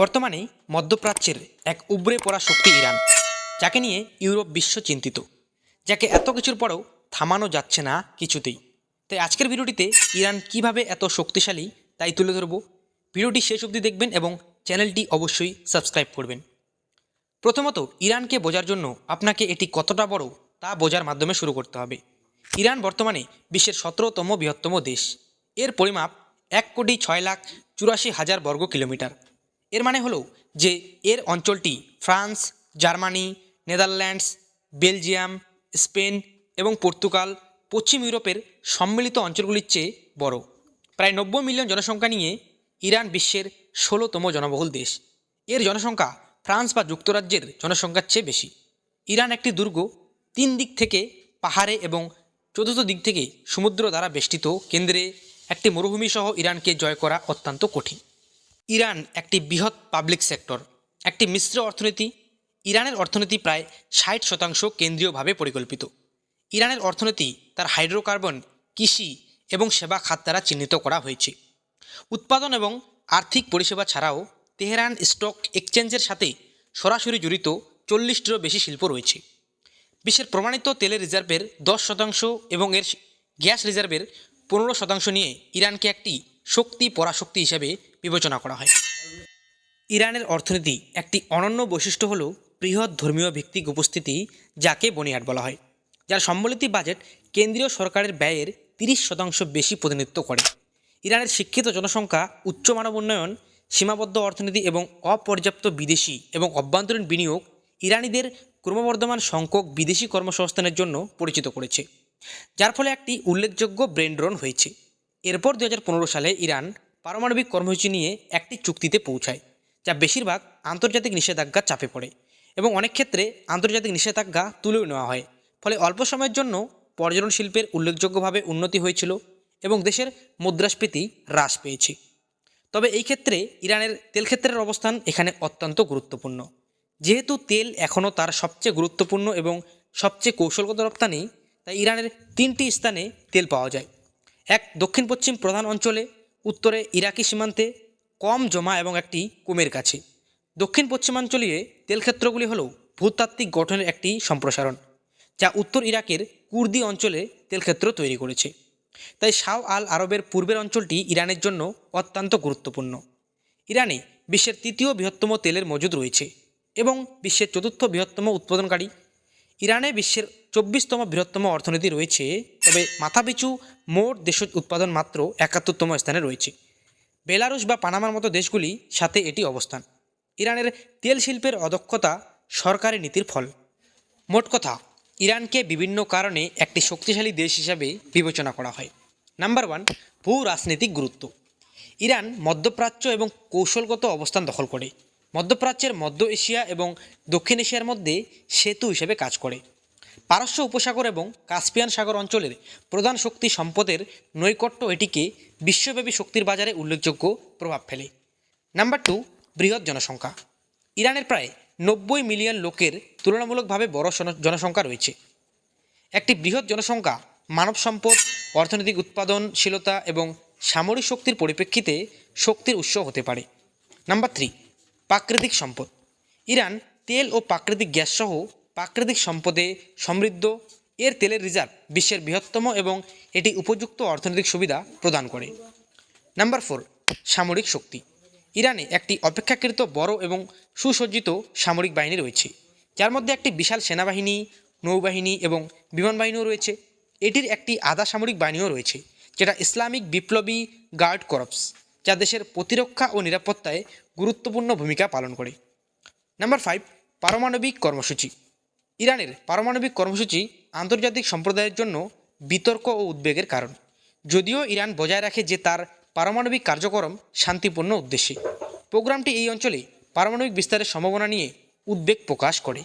বর্তমানে মধ্যপ্রাচ্যের এক উবরে পড়া শক্তি ইরান, যাকে নিয়ে ইউরোপ বিশ্ব চিন্তিত, যাকে এত কিছুর পরেও থামানো যাচ্ছে না কিছুতেই। তাই আজকের ভিডিওটিতে ইরান কীভাবে এত শক্তিশালী তাই তুলে ধরব। ভিডিওটি শেষ অবধি দেখবেন এবং চ্যানেলটি অবশ্যই সাবস্ক্রাইব করবেন। প্রথমত, ইরানকে বোঝার জন্য আপনাকে এটি কতটা বড় তা বোঝার মাধ্যমে শুরু করতে হবে। ইরান বর্তমানে বিশ্বের সতেরোতম বৃহত্তম দেশ। এর পরিমাপ এক কোটি ছয় লাখ চুরাশি হাজার বর্গ কিলোমিটার। এর মানে হলো যে এর অঞ্চলটি France, Germany, Netherlands, Belgium, Spain এবং পর্তুগাল পশ্চিম ইউরোপের সম্মিলিত অঞ্চলগুলির চেয়ে বড়। প্রায় নব্বই মিলিয়ন জনসংখ্যা নিয়ে ইরান বিশ্বের ষোলোতম জনবহুল দেশ। এর জনসংখ্যা ফ্রান্স বা যুক্তরাজ্যের জনসংখ্যার চেয়ে বেশি। ইরান একটি দুর্গ তিন দিক থেকে পাহাড়ে এবং চতুর্থ দিক থেকে সমুদ্র দ্বারা বেষ্টিত কেন্দ্রে একটি মরুভূমি সহ ইরানকে জয় করা অত্যন্ত কঠিন। ইরান একটি বৃহৎ পাবলিক সেক্টর একটি মিশ্র অর্থনীতি। ইরানের অর্থনীতি প্রায় ষাট শতাংশ কেন্দ্রীয়ভাবে পরিকল্পিত। ইরানের অর্থনীতি তার হাইড্রোকার্বন, কৃষি এবং সেবা খাত দ্বারা চিহ্নিত করা হয়েছে। উৎপাদন এবং আর্থিক পরিষেবা ছাড়াও তেহরান স্টক এক্সচেঞ্জের সাথে সরাসরি জড়িত চল্লিশটিরও বেশি শিল্প রয়েছে। বিশ্বের প্রমাণিত তেলের রিজার্ভের দশ শতাংশ এবং এর গ্যাস রিজার্ভের পনেরো শতাংশ নিয়ে ইরানকে একটি শক্তি পরাশক্তি হিসেবে বিবেচনা করা হয়। ইরানের অর্থনীতি একটি অনন্য বৈশিষ্ট্য হল বৃহৎ ধর্মীয় ভিত্তিক উপস্থিতি যাকে বনিয়াদ বলা হয়, যার সম্বলিত বাজেট কেন্দ্রীয় সরকারের ব্যয়ের তিরিশ শতাংশ বেশি প্রতিনিধিত্ব করে। ইরানের শিক্ষিত জনসংখ্যা, উচ্চ মানব উন্নয়ন, সীমাবদ্ধ অর্থনীতি এবং অপর্যাপ্ত বিদেশি এবং অভ্যন্তরীণ বিনিয়োগ ইরানিদের ক্রমবর্ধমান সংখ্যক বিদেশি কর্মসংস্থানের জন্য পরিচিত করেছে, যার ফলে একটি উল্লেখযোগ্য ব্রেন্ডরন হয়েছে। এরপর দু হাজার পনেরো সালে ইরান পারমাণবিক কর্মসূচি নিয়ে একটি চুক্তিতে পৌঁছায়, যা বেশিরভাগ আন্তর্জাতিক নিষেধাজ্ঞার চাপে পড়ে এবং অনেক ক্ষেত্রে আন্তর্জাতিক নিষেধাজ্ঞা তুলেও নেওয়া হয়। ফলে অল্প সময়ের জন্য পর্যটন শিল্পের উল্লেখযোগ্যভাবে উন্নতি হয়েছিল এবং দেশের মুদ্রাস্ফীতি হ্রাস পেয়েছে। তবে এই ক্ষেত্রে ইরানের তেল ক্ষেত্রের অবস্থান এখানে অত্যন্ত গুরুত্বপূর্ণ। যেহেতু তেল এখনও তার সবচেয়ে গুরুত্বপূর্ণ এবং সবচেয়ে কৌশলগত রপ্তানি, তাই ইরানের তিনটি স্থানে তেল পাওয়া যায়। এক দক্ষিণ পশ্চিম প্রধান অঞ্চলে উত্তরে ইরাকি সীমান্তে কম জমা এবং একটি কুমের কাছে দক্ষিণ পশ্চিমাঞ্চলীয় তেলক্ষেত্রগুলি হল ভূতাত্ত্বিক গঠনের একটি সম্প্রসারণ, যা উত্তর ইরাকের কুর্দি অঞ্চলে তেলক্ষেত্র তৈরি করেছে। তাই শাও আল আরবের পূর্বের অঞ্চলটি ইরানের জন্য অত্যন্ত গুরুত্বপূর্ণ। ইরানে বিশ্বের তৃতীয় বৃহত্তম তেলের মজুদ রয়েছে এবং বিশ্বের চতুর্থ বৃহত্তম উৎপাদনকারী ইরানে বিশ্বের চব্বিশতম বৃহত্তম অর্থনীতি রয়েছে, তবে মাথাপিছু মোট দেশ উৎপাদন মাত্র একাত্তরতম স্থানে রয়েছে। বেলারুশ বা পানামার মতো দেশগুলি সাথে এটি অবস্থান। ইরানের তেল শিল্পের অদক্ষতা সরকারি নীতির ফল। মোট কথা, ইরানকে বিভিন্ন কারণে একটি শক্তিশালী দেশ হিসাবে বিবেচনা করা হয়। নাম্বার ওয়ান ভূ রাজনৈতিক গুরুত্ব। ইরান মধ্যপ্রাচ্য এবং কৌশলগত অবস্থান দখল করে। মধ্যপ্রাচ্যের মধ্য এশিয়া এবং দক্ষিণ এশিয়ার মধ্যে সেতু হিসেবে কাজ করে। পারস্য উপসাগর এবং কাস্পিয়ান সাগর অঞ্চলের প্রধান শক্তি সম্পদের নৈকট্য এটিকে বিশ্বব্যাপী শক্তির বাজারে উল্লেখযোগ্য প্রভাব ফেলে। নাম্বার টু, বৃহৎ জনসংখ্যা। ইরানের প্রায় নব্বই মিলিয়ন লোকের তুলনামূলকভাবে বড় জনসংখ্যা রয়েছে। একটি বৃহৎ জনসংখ্যা মানব সম্পদ, অর্থনৈতিক উৎপাদনশীলতা এবং সামরিক শক্তির পরিপ্রেক্ষিতে শক্তির উৎস হতে পারে। নাম্বার থ্রি প্রাকৃতিক সম্পদ। ইরান তেল ও প্রাকৃতিক গ্যাস সহ প্রাকৃতিক সম্পদে সমৃদ্ধ। এর তেলের রিজার্ভ বিশ্বের বৃহত্তম এবং এটি উপযুক্ত অর্থনৈতিক সুবিধা প্রদান করে। নাম্বার ফোর, সামরিক শক্তি। ইরানে একটি অপেক্ষাকৃত বড় এবং সুসজ্জিত সামরিক বাহিনী রয়েছে, যার মধ্যে একটি বিশাল সেনাবাহিনী, নৌবাহিনী এবং বিমান বাহিনীও রয়েছে। এটির একটি আধা সামরিক বাহিনীও রয়েছে, যেটা ইসলামিক বিপ্লবী গার্ড করপস। যা দেশের প্রতিরক্ষা ও নিরাপত্তায় গুরুত্বপূর্ণ ভূমিকা পালন করে। নাম্বার ফাইভ পারমাণবিক কর্মসূচি। ইরানের পারমাণবিক কর্মসূচি আন্তর্জাতিক সম্প্রদায়ের জন্য বিতর্ক ও উদ্বেগের কারণ। যদিও ইরান বজায় রাখে যে তার পারমাণবিক কার্যক্রম শান্তিপূর্ণ উদ্দেশ্যে। প্রোগ্রামটি এই অঞ্চলে পারমাণবিক বিস্তারের সম্ভাবনা নিয়ে উদ্বেগ প্রকাশ করে।